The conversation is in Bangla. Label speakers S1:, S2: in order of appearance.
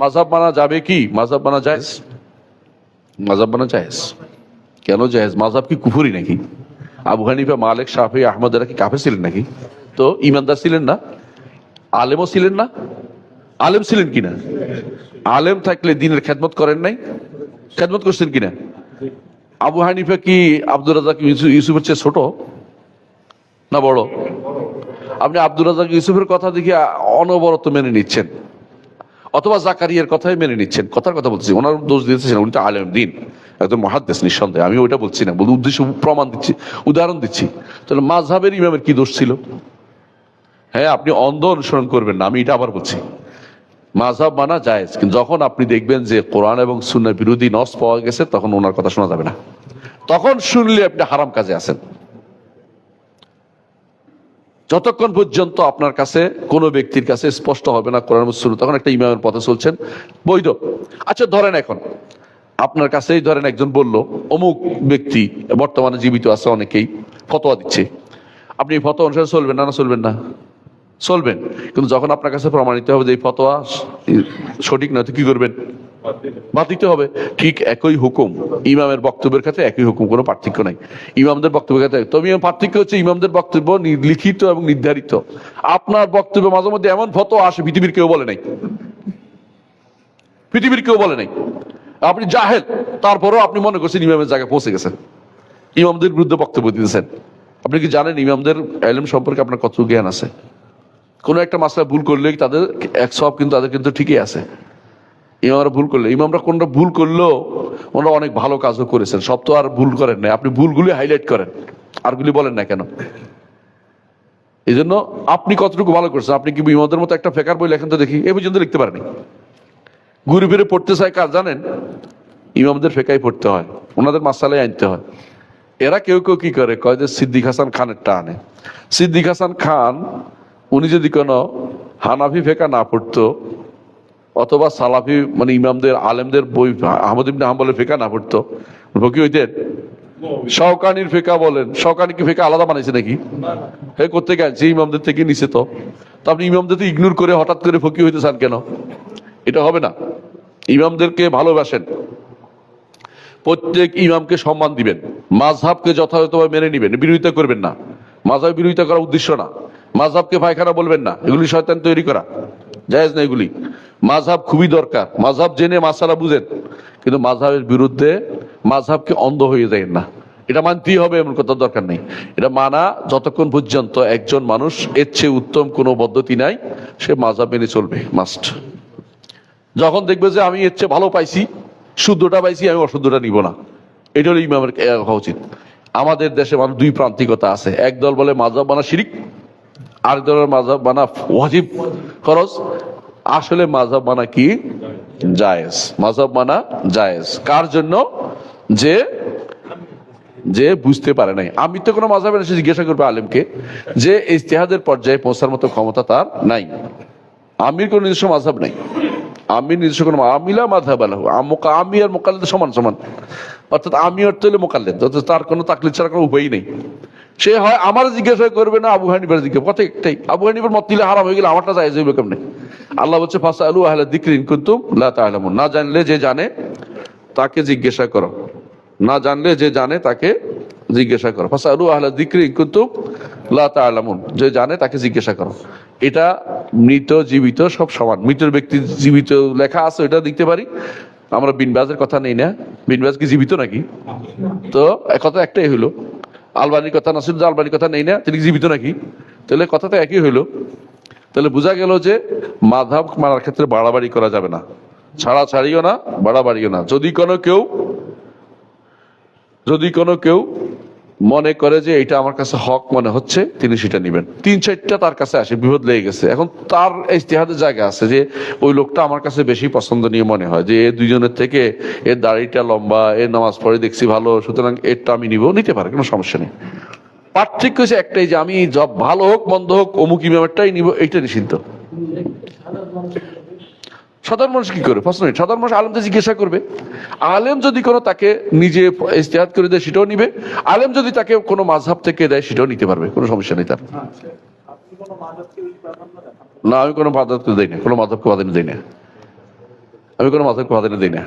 S1: মাঝাব মানা যাবে কি? মাঝাব মানা জায়েজ? মাঝাব মানা জায়েজ। কেন জায়েজ? মাঝাব কি কুফুরি নাকি? আবু হানিফা, মালিক, শাফি, আহমদ এরা কি কাফে ছিলেন নাকি? তো ইমানদার ছিলেন না? আলেমও ছিলেন না? আলেম ছিলেন কিনা? আলেম থাকলে দিনের খেদমত করেন নাই? খেদমত করছেন কিনা? আবু হানিফা কি আব্দুর রাজাক ইউসুফ ইউসুফের চেয়ে ছোট? না বড়? আপনি আব্দুর রাজাক ইউসুফের কথা দেখে অনবরত মেনে নিচ্ছেন। অথবা জাকারিয়ার কথাই মেনে নিচ্ছেন, কথার কথা বলছি ওনার দোষ দিতেছেন উনি তো আলেম দিন, একদম মহাদ্দেশ নিঃসন্দেহে। আমি ওইটা বলছি না, বলি উদ্দেশ্য, প্রমাণ দিচ্ছি, উদাহরণ দিচ্ছি। তাহলে মাঝহাবের ইমামের কি দোষ ছিল? হ্যাঁ আপনি অন্ধ অনুসরণ করবেন না, আমি এটা আবার বলছি। মাঝহাব মানা জায়েজ, কিন্তু যখন আপনি দেখবেন যে কোরআন এবং সুন্নার বিরোধী নস পাওয়া গেছে, তখন ওনার কথা শোনা যাবে না। তখন শুনলে আপনি হারাম কাজে আছেন যতক্ষণ পর্যন্ত আপনার কাছে কোনো ব্যক্তির কাছে স্পষ্ট হবে না কোরআন সুন্নাহ, তখন একটা ইমামের পথে চলছেন বৈধ। আচ্ছা ধরেন এখন আপনার কাছেই ধরেন একজন বলল অমুক ব্যক্তি বর্তমানে জীবিত আছে অনেকেই ফতোয়া দিচ্ছে। আপনি ফতোয়া অনুসারে চলবেন না না চলবেন না? চলবেন। কিন্তু যখন আপনার কাছে প্রমাণিত হবে যে এই ফতোয়া সঠিক নয় তো কি করবেন? বাদ দিতে হবে। ঠিক একই হুকুম। ইমামের বক্তব্যের ক্ষেত্রে একই হুকুম, কোনো পার্থক্য নাই। ইমামদের বক্তব্যের ক্ষেত্রে তবে পার্থক্য হচ্ছে ইমামদের বক্তব্য লিখিত এবং নির্ধারিত। আপনার বক্তব্য মাঝে মধ্যে এমন ফতোয়া আসে, পৃথিবীর কেউ বলে নাই। পৃথিবীর কেউ বলে নাই। আপনি জাহেল, তারপরেও আপনি মনে করছেন ইমামের জায়গায় পৌঁছে গেছেন। ইমামদের বিরুদ্ধে বক্তব্য দিতেছেন। আপনি কি জানেন ইমামদের এলম সম্পর্কে আপনার কত জ্ঞান আছে? কোনো একটা মাসলা ভুল করলে তাদের এক সব কিন্তু তাদের কিন্তু ঠিকই আছে। ইমামরা ভুল করলে। ইমামরা কোনটা ভুল করলেও ওনারা অনেক ভালো কাজও করেছেন। সব তো আর ভুল করেন না আপনি ভুলগুলি হাইলাইট করেন। আরগুলি বলেন না কেন? এই জন্য আপনি কতটুকু ভালো করছেন? আপনি কি ইমামদের মতো একটা ফেকার বই লেখেন তো দেখি। এই পর্যন্ত লিখতে পারেনি। ঘুরে ফিরে পড়তে চায় কার জানেন? ইমামদের ফেকাই পড়তে হয়। ওনাদের মাসালাই আনতে হয়। এরা কেউ কেউ কি করে? কয় যে সিদ্দিক হাসান খানেরটা আনে। সিদ্দিক হাসান খান, উনি যদি কোনো হানাফি ফেকা না পড়তো অথবা সালাফি মানে ইমামদের, আলেমদের বই, আহমদ ইবনে হাম্বলের ফেকা না পড়তো। কি হইতেন শওকানির ফেকা বলেন। শওকানি কি ফেকা আলাদা বানাইছে নাকি? হে করতে গেছে ইমামদের থেকে নিছে তো। তো আপনি ইমামদের তো ইগনোর করে হঠাৎ করে ফকি হইতে চান কেন? এটা হবে না। ইমামদেরকে ভালোবাসেন। প্রত্যেক ইমামকে সম্মান দিবেন। মাঝহাবকে যথাযথভাবে মেনে নিবেন। বিরোধিতা করবেন না। মাঝহাব বিরোধিতা করার উদ্দেশ্য না। মাঝহাবকে পায়খানা বলবেন না। এগুলি শয়তান তৈরি করা। জায়েজ না এগুলি। মাঝহাব খুবই দরকার। মাঝহাব জেনে মাসালা বুঝেন। কিন্তু মাঝহাবের বিরুদ্ধে মাঝহাবকে অন্ধ হয়ে যায় না। এটা মানতেই হবে, এমন কথা দরকার নেই। এটা মানা যতক্ষণ পর্যন্ত একজন মানুষ এর চেয়ে উত্তম কোনো পদ্ধতি নাই, সে মাঝহাব মেনে চলবে। মাস্ট যখন দেখবে যে আমি এর চেয়ে ভালো পাইছি, শুদ্ধটা পাইছি, আমি অশুদ্ধটা নিব না। এটা হলো ইমামের হওয়া উচিত। আমাদের দেশে মানুষ দুই প্রান্তিকতা আছে। এক দল বলে মাঝাব মানা শিরিক আর ধরনের মাঝাব বানা ওয়াজিব খরচ। আসলে মাঝাব মানা কি? জায়েজ। মাঝাব মানা জায়েজ। কার জন্য? যে যে বুঝতে পারে নাই। আমি তো কোনো মাঝাবের এসে জিজ্ঞাসা করবে আলেমকে, যে ইস্তেহাদের পর্যায়ে পৌঁছার মতো ক্ষমতা তার নাই। আমির কোনো নিজস্ব মাঝাব নাই। আমি নিজস্ব কোনো আমিলা মাঝাব আলাহু। আমি আর মোকাল্লেদ সমান সমান। অর্থাৎ আমি অর্থ হলে অর্থাৎ তার কোনো তাকলিদ ছাড়া কোনো উপায়ই নেই। সে হয়, আমার জিজ্ঞাসা করবে না? আবু হানিফার জিজ্ঞাসা। কথা একটাই। আবু হানিফার মত দিলে হারাম হয়ে গেলে আমারটা যায়, যাইবে কেমনে? আল্লাহ বলছে ফাসা আলু আহলা দিকরিন কিন্তু না জানলে যে জানে, তাকে জিজ্ঞাসা করো। না জানলে যে জানে, তাকে জিজ্ঞাসা করো। ফাসা আলু আহলা দিকরিন কিন্তু লা তাআলামুন যে জানে, তাকে জিজ্ঞাসা করো। এটা মৃত, জীবিত, সব সমান। মৃতের ব্যক্তি জীবিত লেখা আছে এটা দেখতে পারি। আমরা বিনবাজের কথা নেই না। বিনবাজ কি জীবিত নাকি? তো কথা একটাই হইল। আলবানির কথা না নাসির আলবানির কথা নেই না, তিনি জীবিত নাকি? তাহলে কথা তো একই হইল। তাহলে বোঝা গেল যে মাধাব মারার ক্ষেত্রে বাড়াবাড়ি করা যাবে না। ছাড়া ছাড়িও না, বাড়াবাড়িও না। যদি কোনো কেউ, যদি কোনো কেউ মনে করে যে এটা আমার কাছে হক মনে হচ্ছে, তিনি সেটা নেবেন। তিন চারটা তার কাছে আসে, বিপদ লেগে গেছে। এখন তার ইতিহাদের জায়গা আছে যে ওই লোকটা আমার কাছে বেশি পছন্দনীয় মনে হয়, যে এ দুইজনের থেকে এর দাড়িটা লম্বা এর নামাজ পড়ে দেখছি ভালো, সুতরাং এরটা আমি নিব, নিতে পারে, কোনো সমস্যা নেই। পার্থক্য হচ্ছে একটাই যে আমি জব ভালো হোক, মন্দ হোক, অমুক ইমামেরটাই নিব এইটা নিষিদ্ধ। সাধারণ মানুষ কি করে? প্রশ্ন নেই। সাধারণ মানুষ আলেমদের জিজ্ঞাসা করবে। আলেম যদি কোনো তাকে নিজে ইস্তেহাত করে দেয় সেটাও নিবে। আলেম যদি তাকে কোনো মাঝহাব থেকে দেয় সেটাও নিতে পারবে। কোনো সমস্যা নেই তার। না আমি কোনো মাধবকে দেই না। কোনো মাধবকে বাদিনে দেই না। আমি কোনো মাধবকে প্রাধান্য দিই না।